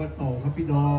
กันต่อครับพี่น้อง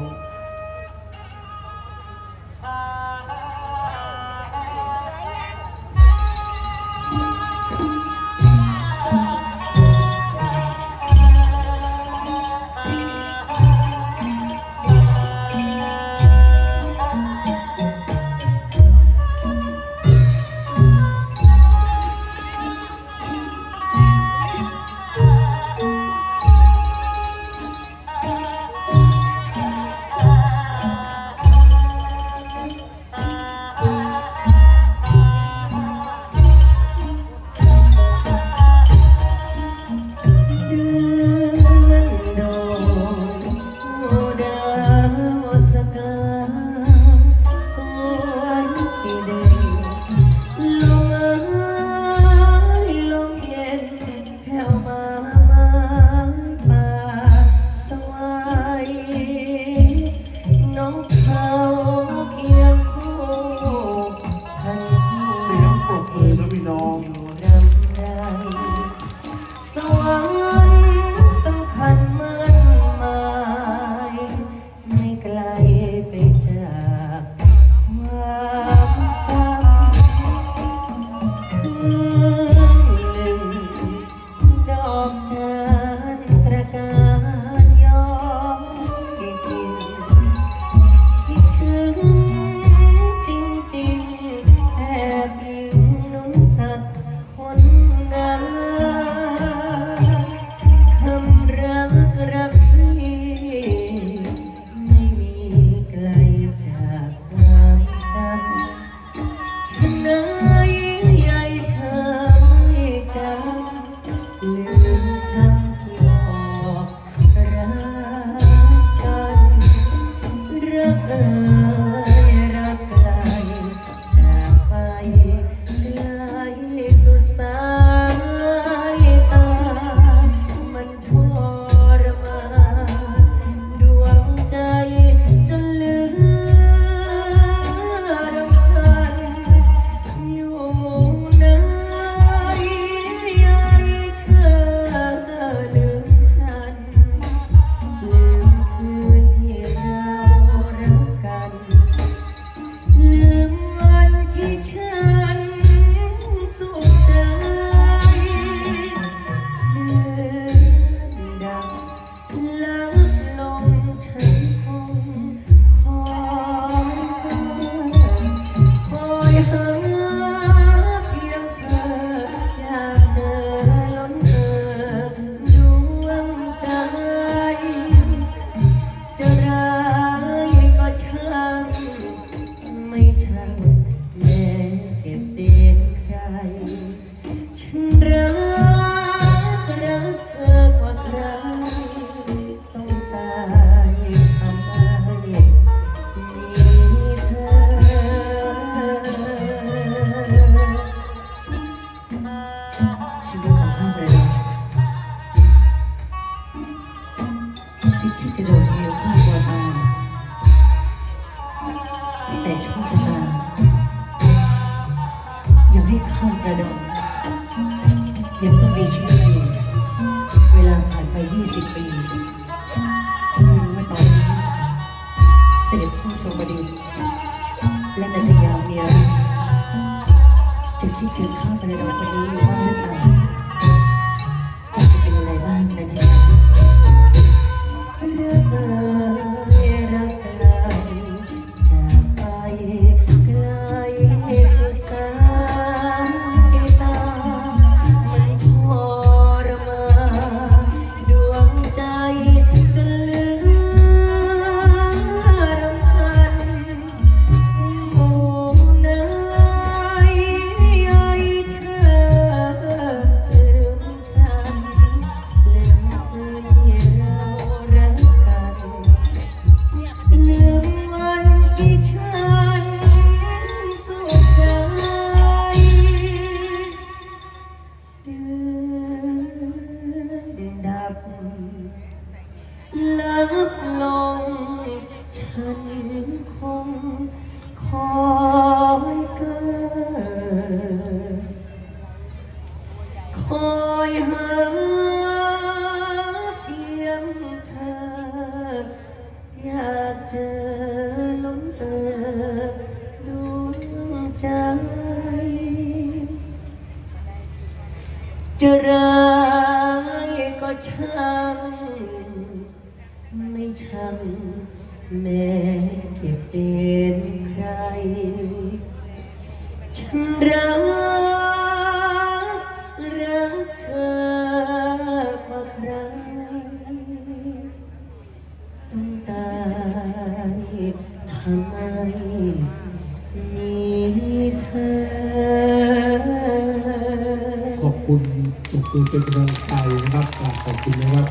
แต่โชคชะตายังให้ข้ากระดองยังต้องมีชีวิตอยู่เวลาผ่านไป 20 ปีไม่รู้ว่าตอนนี้ เสด็จพ่อทรงบดินและนันทยาเมียจะคิดถึงข้ากระดองคนนี้หรือว่า อยากเจอล้นเอ่อดวงใจ จะร้ายก็ช่าง ไม่ช่างแม่เก็บเป็นใคร ฉันรัก ขอบคุณเป็นกำลังใจนะครับขอบคุณนะครับ